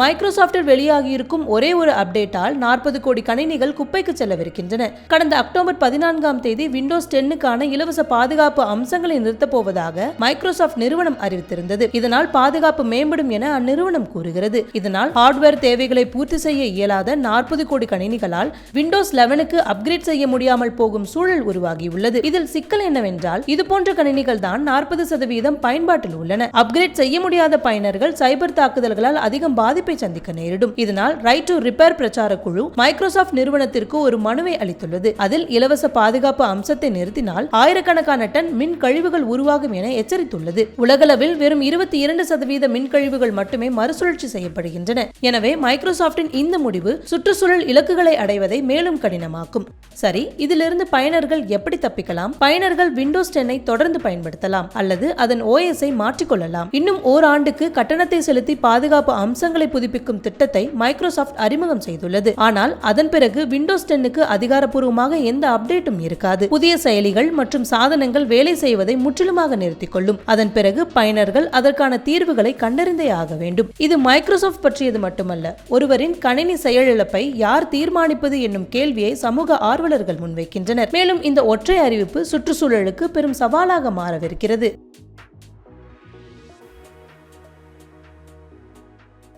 மைக்ரோசாஃப்டில் வெளியாகியிருக்கும் ஒரே ஒரு அப்டேட்டால் நாற்பது கோடி கணினிகள் குப்பைக்கு செல்லவிருக்கின்றன. கடந்த அக்டோபர் பதினான்காம் தேதி விண்டோஸ் டென்னுக்கான இலவச பாதுகாப்பு அம்சங்களை நிறுத்தப் போவதாக மைக்ரோசாஃப்ட் நிறுவனம் அறிவித்திருந்தது. இதனால் பாதுகாப்பு மேம்படும் என அந்நிறுவனம் கூறுகிறது. இதனால் ஹார்ட்வேர் தேவைகளை பூர்த்தி செய்ய இயலாத நாற்பது கோடி கணினிகளால் விண்டோஸ் லெவனுக்கு அப்கிரேட் செய்ய முடியாமல் போகும் சூழல் உருவாகியுள்ளது. இதில் சிக்கல் என்னவென்றால் இது போன்ற கணினிகள் தான் நாற்பது சதவீதம் பயன்பாட்டில் உள்ளன. அப்கிரேட் செய்ய முடியாத பயனர்கள் சைபர் தாக்குதல்களால் அதிகம் பாதிப்பு சந்திக்க நேரிடும். இதனால் ரைட் டு ரிப்பேர் பிரச்சார குழு மைக்ரோசாப்ட் நிறுவனத்திற்கு ஒரு மனுவை அளித்துள்ளது. அதில் இலவச பாதுகாப்பு அம்சத்தை நிறுத்தினால் ஆயிரக்கணக்கான டன் மின் கழிவுகள் உருவாகும் என எச்சரித்துள்ளது. உலகளவில் வெறும் இருபத்தி இரண்டு சதவீத மின் கழிவுகள் மட்டுமே மறுசுழற்சி செய்யப்படுகின்றன. எனவே மைக்ரோசாப்டின் இந்த முடிவு சுற்றுச்சூழல் இலக்குகளை அடைவதை மேலும் கடினமாக்கும். சரி இதிலிருந்து பயனர்கள் எப்படி தப்பிக்கலாம்? பயனர்கள் விண்டோஸ் டென்னை தொடர்ந்து பயன்படுத்தலாம் அல்லது அதன் ஓஎஸ்ஐ மாற்றிக்கொள்ளலாம். இன்னும் ஓராண்டுக்கு கட்டணத்தை செலுத்தி பாதுகாப்பு அம்சங்களை புதுப்பிக்கும் திட்டத்தை மைக்ரோசாஃப்ட் அறிமுகம் செய்துள்ளது. ஆனால் அதன் பிறகு விண்டோஸ் டென்னுக்கு அதிகாரப்பூர்வமாக எந்த அப்டேட்டும் இருக்காது. புதிய செயலிகள் மற்றும் சாதனங்கள் வேலை செய்வதை முற்றிலுமாக நிறுத்திக் கொள்ளும் அதன் பிறகு பயனர்கள் அதற்கான தீர்வுகளை கண்டறிந்தே ஆக வேண்டும். இது மைக்ரோசாஃப்ட் பற்றியது மட்டுமல்ல. ஒருவரின் கணினி செயலிழப்பை யார் தீர்மானிப்பது என்னும் கேள்வியை சமூக ஆர்வலர்கள் முன்வைக்கின்றனர். மேலும் இந்த ஒற்றை அறிவிப்பு சுற்றுச்சூழலுக்கு பெரும் சவாலாக மாறவிருக்கிறது.